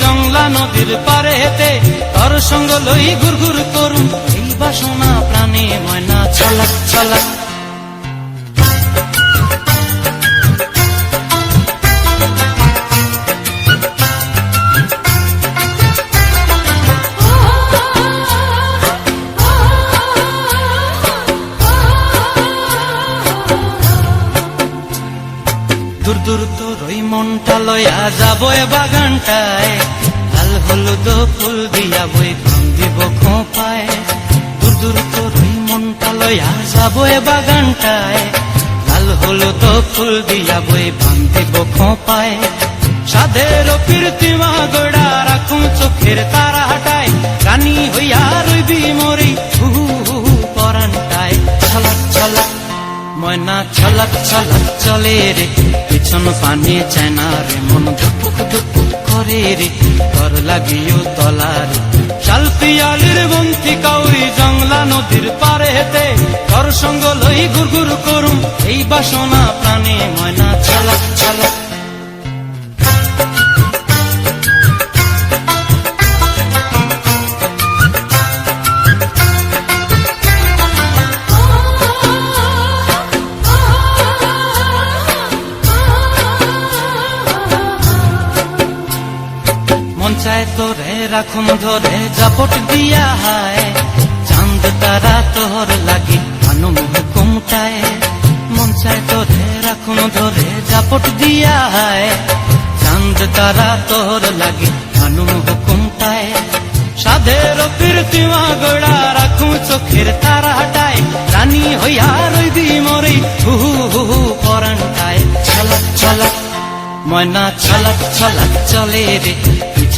জংলা নদীর পারে হেতে তর সঙ্গ লই ঘুর ঘুর করুম এই বাসনা প্রাণে ময়না ছালাক ছালাক দূর দূর তোর ওই মনটা লয়া যাব বাগানটায়। হলুদ ফুল দিয়া বই কম দিব খোপায়। দূর দূর তোর ওই মনটা লয়া যাব এ বাগানটায়। লাল হলুদ ফুল দিয়া বই বাম দিব খোপায়। সাধের কীর্তিমা গোড়া রাখুন চোখের তারা হাটায় রানী হইয়া রইবি মরি, হু হু হু হু, পরানটায়। ছলাক ছলাক, ময়না, ছলক ছলক, চলে রে। পিছন পানি চায় না রে মন ধুপুক ধুপুক করে রে তর লাগিও তলা রে শাল পিয়ালির বন্তি কাউরি জংলা নদীর পারে হেতে তর সঙ্গ লই গুর গুর করুম। এই বাসনা প্রাণে ময়না ছলক ছলক তোরে রাখুন ধরে জাপট দিয়া হায়। চাঁদ তারা তোর লাগি, আনুম হুকুমটায়। মন চায় তোরে রাখুন ধরে জাপট দিয়া হায়। চাঁদ তারা তোর লাগি, আনুম হুকুমটায়। সাধের কীর্তিমা গোড়া রাখুন চোখের তারা হাটায় রানী হইয়া রইবি মরে, হু হু হু হু পরানটায় ছলক ছলক, ময়না ছলক ছলক চলে রে।